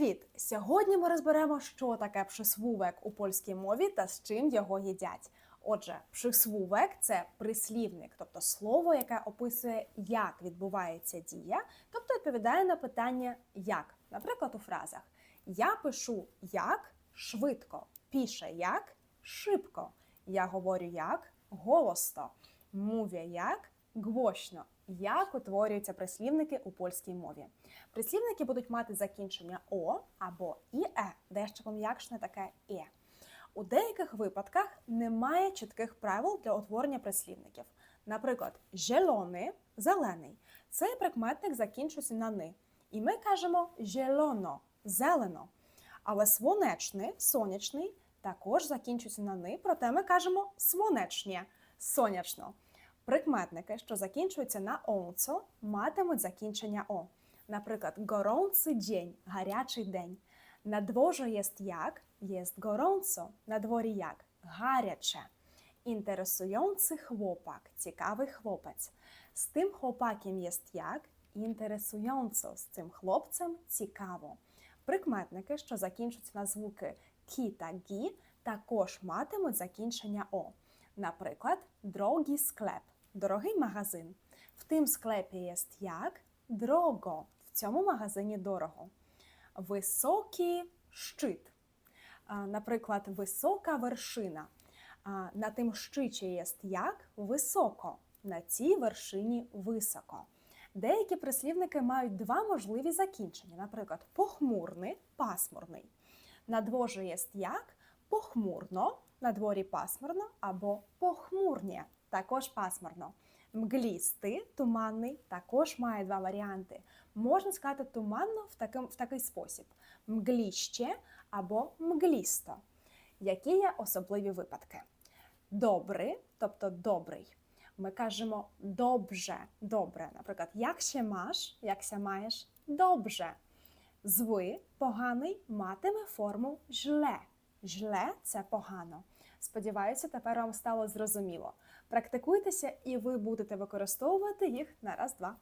Привіт! Сьогодні ми розберемо, що таке пшисвувек у польській мові та з чим його їдять. Отже, пшисвувек – це прислівник, тобто слово, яке описує, як відбувається дія, тобто відповідає на питання як. Наприклад, у фразах Я пишу як швидко, піше як шибко, я говорю як голосно, мовлю як гłośno. Як утворюються прислівники у польській мові? Прислівники будуть мати закінчення о або іе, дещо пом'якшене таке е. У деяких випадках немає чітких правил для утворення прислівників. Наприклад, зелений зелений. Цей прикметник закінчується на ни. І ми кажемо зелено, зелено. Але свонечний, сонячний також закінчується на ни, проте ми кажемо свонечнє, сонячно. Прикметники, що закінчуються на онцо, матимуть закінчення о. Наприклад, gorący день гарячий день. На дворze jest jak, jest gorąco. На дворі як гаряче. Інтересуjący chłopak, цікавий хлопець. З тим хлопаком jest як, інтересуjąco. З цим хлопцем цікаво. Прикметники, що закінчуються на звуки кі та гі, також матимуть закінчення о. Наприклад, drogi склеп, дорогий магазин. В тим склепі є як дрого. В цьому магазині дорого. Високий щит. Наприклад, висока вершина. На тим щичі є як високо. На цій вершині високо. Деякі прислівники мають два можливі закінчення. Наприклад, похмурний, пасмурний. На дворі є як похмурно, на дворі пасмурно або похмурні, також пасмурно. Мглістий, туманний, також має два варіанти. Можна сказати туманно в, таким, в такий спосіб: мгліще або мглісто. Які є особливі випадки? Добрий, тобто добрий. Ми кажемо добре, добре. Наприклад, як ще маш, як ся маєш, добре. Зły, поганий, матиме форму жле. Жле це погано. Сподіваюся, тепер вам стало зрозуміло. Практикуйтеся, і ви будете використовувати їх на раз-два.